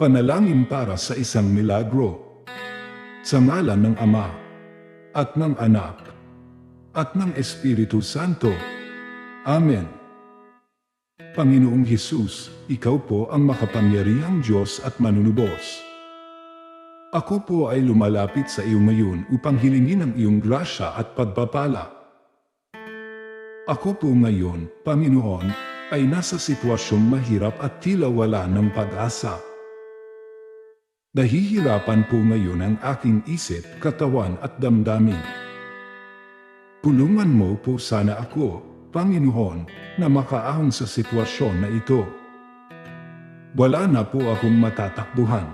Panalangin para sa isang milagro. Sa ngalan ng Ama, at ng Anak, at ng Espiritu Santo. Amen. Panginoong Hesus, Ikaw po ang makapangyarihang Diyos at manunubos. Ako po ay lumalapit sa iyo ngayon upang hilingin ang iyong grasya at pagpapala. Ako po ngayon, Panginoon, ay nasa sitwasyong mahirap at tila wala ng pag-asa. Nahihirapan po ngayon ang aking isip, katawan at damdamin. Tulungan mo po sana ako, Panginoon, na makaahon sa sitwasyon na ito. Wala na po akong matatakbuhan.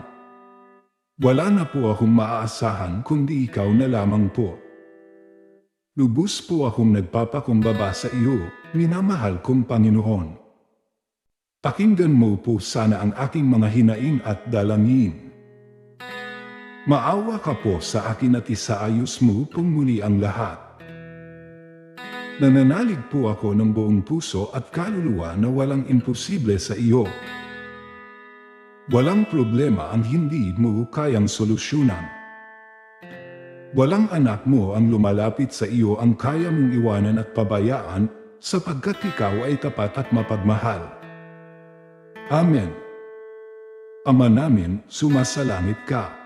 Wala na po akong maaasahan kundi ikaw na lamang po. Lubos po akong nagpapakumbaba sa iyo, minamahal kong Panginoon. Pakinggan mo po sana ang aking mga hinaing at dalangin. Maawa ka po sa akin at isaayos mo pong muli ang lahat. Nananalig po ako ng buong puso at kaluluwa na walang imposible sa iyo. Walang problema ang hindi mo kayang solusyonan. Walang anak mo ang lumalapit sa iyo ang kaya mong iwanan at pabayaan sapagkat ikaw ay tapat at mapagmahal. Amen. Ama namin, sumasalangit ka.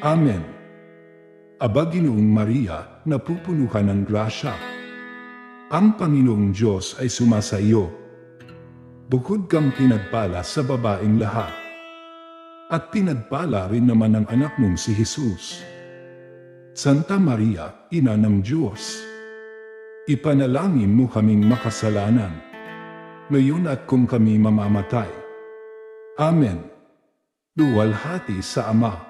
Amen. Aba Maria, napupuno ka ng grasya. Ang Panginoong Diyos ay sumasa iyo. Bukod kang pinagpala sa babaeng lahat. At pinagpala rin naman ang anak mong si Jesus. Santa Maria, Ina ng Diyos. Ipanalangin mo kaming makasalanan. Ngayon at kung kami mamamatay. Amen. Luwalhati sa Ama,